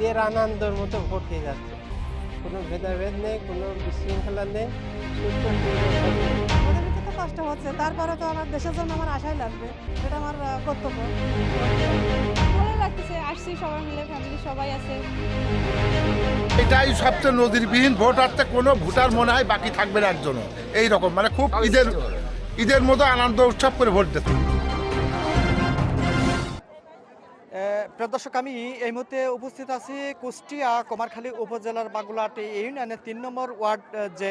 ঈদের আনন্দের মতো ভোট হয়ে যাচ্ছে। কোনো ভেদাভেদ নেই কোনো বিশৃঙ্খলা নেই। কষ্ট হচ্ছে তারপরে তো আমার দেশের জন্য আমার আশাই লাগবে সেটা আমার কর্তব্য। ভালো লাগতেছে আসছি সবাই মিলে ফ্যামিলি সবাই আছে। এটাই সবচেয়ে নদীরবিহীন ভোট আসতে কোনো ভোটার মনে হয় বাকি থাকবে না একজনও। এই রকম মানে খুব ঈদের ঈদের মতো আনন্দ উৎসব করে ভোট দিতে প্রিয় দর্শক, আমি এই মুহূর্তে উপস্থিত আছি কুষ্টিয়া কুমারখালী উপজেলার বাগুলাটি ইউনিয়নের তিন নম্বর ওয়ার্ড যে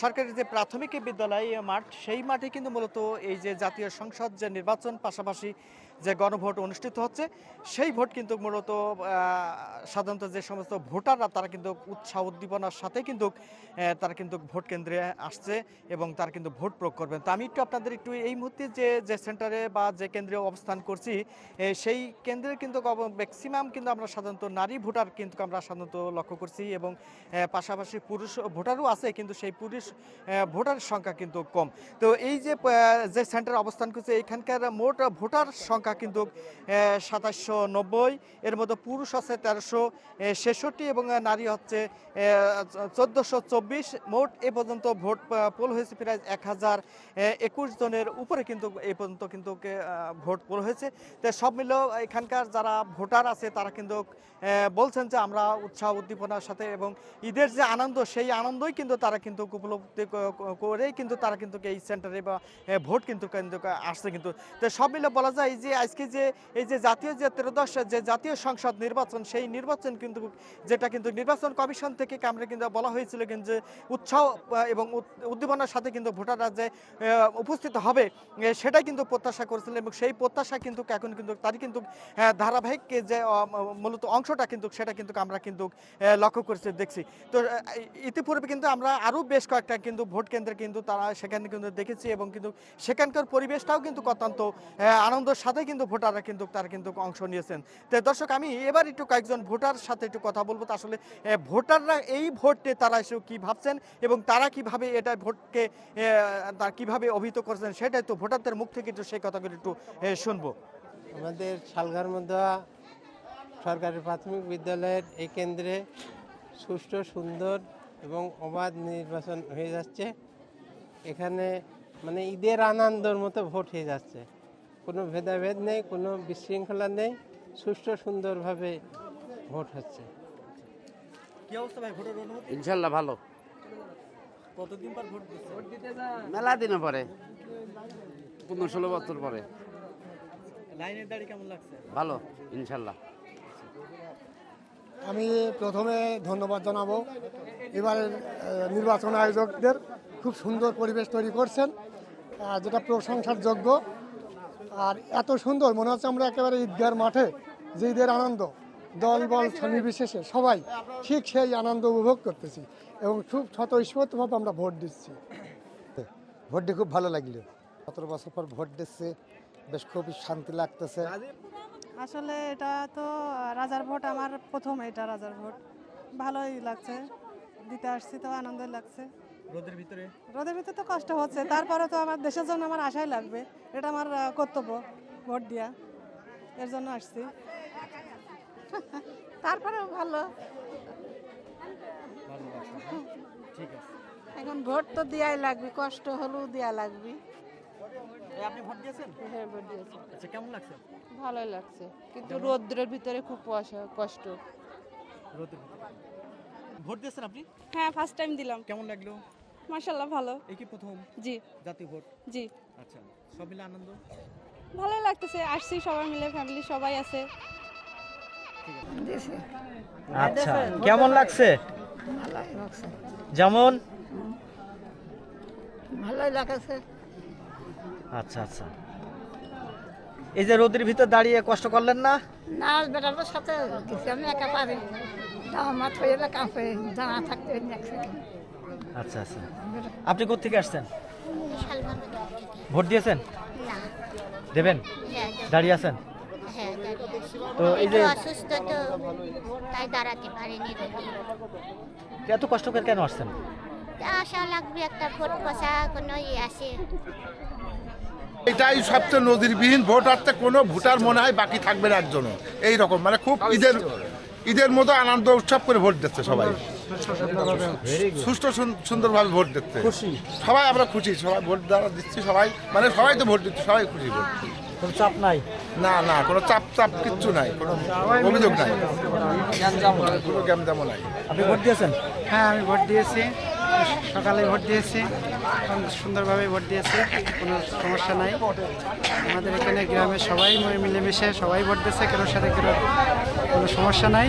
সরকারি যে প্রাথমিক বিদ্যালয় মাঠ, সেই মাঠে কিন্তু মূলত এই যে জাতীয় সংসদ যে নির্বাচন, পাশাপাশি যে গণভোট অনুষ্ঠিত হচ্ছে, সেই ভোট কিন্তু মূলত সাধারণত যে সমস্ত ভোটাররা, তারা কিন্তু উৎসাহ উদ্দীপনার সাথে কিন্তু তারা কিন্তু ভোট কেন্দ্রে আসছে এবং তারা কিন্তু ভোট প্রয়োগ করবেন। তো আমি একটু আপনাদের একটু এই মুহূর্তে যে যে সেন্টারে বা যে কেন্দ্রে অবস্থান করছি সেই কেন্দ্রে কিন্তু ম্যাক্সিমাম কিন্তু আমরা সাধারণত নারী ভোটার কিন্তু আমরা সাধারণত লক্ষ্য করছি এবং পাশাপাশি পুরুষ ভোটারও আছে, কিন্তু সেই পুরুষ ভোটারের সংখ্যা কিন্তু কম। তো এই যে যে সেন্টার অবস্থান করছে, এখানকার মোট ভোটার সংখ্যা কিন্তু সাতাশশো নব্বই। এর মধ্যে পুরুষ আছে তেরোশো ছেষট্টি এবং নারী হচ্ছে চোদ্দোশো চব্বিশ। মোট এ পর্যন্ত ভোট পোল হয়েছে প্রায় এক হাজার একুশ জনের উপরে কিন্তু এই পর্যন্ত কিন্তু ভোট পোল হয়েছে। তো সব মিলেও এখানকার যারা ভোটার আছে তারা কিন্তু বলছেন যে আমরা উৎসাহ উদ্দীপনার সাথে এবং ঈদের যে আনন্দ, সেই আনন্দই কিন্তু তারা কিন্তু উপলব্ধি করেই কিন্তু তারা কিন্তু এই সেন্টারে বা ভোট কিন্তু কিন্তু আসছে কিন্তু। তো সব মিলে বলা যায় যে আজকে যে এই যে জাতীয় যে ত্রয়োদশ যে জাতীয় সংসদ নির্বাচন সেই নির্বাচন কিন্তু যেটা কিন্তু নির্বাচন কমিশন থেকে আমরা কিন্তু বলা হয়েছিল কিন্তু যে উৎসাহ এবং উদ্দীপনার সাথে কিন্তু ভোটাররা যে উপস্থিত হবে এ, সেটাই কিন্তু প্রত্যাশা করেছিলেন এবং সেই প্রত্যাশা কিন্তু এখন কিন্তু তারই কিন্তু ধারাবাহিক যে মূলত অংশটা কিন্তু সেটা কিন্তু আমরা কিন্তু লক্ষ্য করছি দেখছি। তো ইতিপূর্বে কিন্তু আমরা আরও বেশ কয়েকটা কিন্তু ভোট কেন্দ্রে কিন্তু তারা সেখানে কিন্তু দেখেছি এবং কিন্তু সেখানকার পরিবেশটাও কিন্তু অত্যন্ত আনন্দের সাথে কিন্তু ভোটাররা কিন্তু, তারা কিন্তু অংশ নিয়েছেন। তো দর্শক, আমি এবার একটু কয়েকজন ভোটার সাথে একটু কথা বলব। আসলে ভোটাররা এই ভোটে তারা এসে কি ভাবছেন এবং তারা কীভাবে এটা ভোটকে তারা কীভাবে অভিহিত করছেন সেটাই তো ভোটারদের মুখ থেকে একটু সেই কথাগুলো একটু শুনব। আমাদের শালঘর মধ্যে সরকারি প্রাথমিক বিদ্যালয়ের এই কেন্দ্রে সুষ্ঠু, সুন্দর এবং অবাধ নির্বাচন হয়ে যাচ্ছে। এখানে মানে ঈদের আনন্দর মতো ভোট হয়ে যাচ্ছে। কোনো ভেদাভেদ নেই কোনো বিশৃঙ্খলা নেই সুষ্ঠু সুন্দরভাবে ভোট হচ্ছে। কি অবস্থা ভাই ভোটের অনুমতি ইনশাল্লাহ ভালো। কতদিন পর ভোট দিচ্ছে মেলা দিনে পরে পনেরো ষোলো বছর পরে। লাইনের দাড়ি কেমন লাগছে? ভালো ইনশাল্লাহ। আমি প্রথমে ধন্যবাদ জানাব। এবারের আহ, নির্বাচন আয়োজকদের খুব সুন্দর পরিবেশ তৈরি করছেন যেটা প্রশংসার যোগ্য। আর এত সুন্দর মনে হচ্ছে আমরা একেবারে ঈদগার মাঠে যে ঈদের আনন্দ। দল বল নির্বিশেষে সবাই ঠিক সেই আনন্দ উপভোগ করতেছি এবং খুব স্বতঃস্ফূর্তভাবে আমরা ভোট দিচ্ছি। ভোট দিয়ে খুব ভালো লাগল। সতেরো বছর পর ভোট দিচ্ছে বেশ খুবই শান্তি লাগতেছে। আসলে এটা তো রাজার ভোট আমার প্রথম এটা রাজার ভোট। ভালোই লাগছে দিতে আসছি তো আনন্দই লাগছে। রোদের ভিতরে? রোদের ভিতরে তো কষ্ট হচ্ছে। তারপরে তো আমার দেশের জন্য আমার আশাই লাগবে। এটা আমার কর্তব্য ভোট দেওয়া এর জন্য আসছি। তারপরেও ভালো? ঠিক আছে। এখন ভোট তো দেওয়াই লাগবে কষ্ট হলেও দেওয়া লাগবে। আপনি ভোট দিয়েছেন? হ্যাঁ ভোট দিয়েছি। আচ্ছা কেমন লাগছে? ভালোই লাগছে। কিন্তু রৌদ্রের ভিতরে খুব কষ্ট। ভোট দিয়েছেন আপনি? হ্যাঁ ফার্স্ট টাইম দিলাম। কেমন লাগল? মার্শাল্লাহ ভালো। এই কি প্রথম জি। জাতীয় ভোট? জি। আচ্ছা সব মিলে আনন্দ? ভালোই লাগতেছে আসছি সবাই মিলে ফ্যামিলি সবাই আছে। আচ্ছা কেমন লাগছে? যেমন? ভালোই লাগছে। আচ্ছা আচ্ছা। এই যে রোদের ভিতর দাঁড়িয়ে কষ্ট করলেন না? না বেটার সাথে কিছু আমি একা পারি। আমার থয়ে কাঁপে জানা থাকতে আচ্ছা আচ্ছা। আপনি কোথেকে আসছেন? ভোট দিয়েছেন? দেবেন? দাঁড়িয়ে আছেন? তো এই যে অসুস্থ তো তাই দাঁড়াতে পারিনি এত কষ্ট করে কেন আসছেন? আশা লাগবে একটা ভোট বসা কোনো ইয়ে আছে এটাই সবচেয়ে নদীরবিহীন ভোট আসতে কোনো ভোটার মনে হয় বাকি থাকবে না একজনও। এই রকম মানে খুব ঈদের ঈদের মতো আনন্দ উৎসব করে ভোট দিচ্ছে সবাই। সুষ্ঠু সুন- সুন্দরভাবে ভোট দিচ্ছে। সবাই আমরা খুশি সবাই ভোট দ্বারা দিচ্ছি সবাই মানে সবাই তো ভোট দিচ্ছে সবাই খুশি ভোট কোনো চাপ নাই? না না কোনো চাপ চাপ কিচ্ছু নাই কোনো অভিযোগ নাই। কোনো গ্যামজামও নাই। আপনি ভোট দিয়েছেন? হ্যাঁ আমি ভোট দিয়েছি। সকালে ভোট দিয়েছি। সুন্দরভাবে ভোট দিয়েছি কোনো সমস্যা নাই। আমাদের এখানে গ্রামের সবাই মিলেমিশে সবাই ভোট দিচ্ছে কারোর সাথে কারোর কোনো সমস্যা নাই।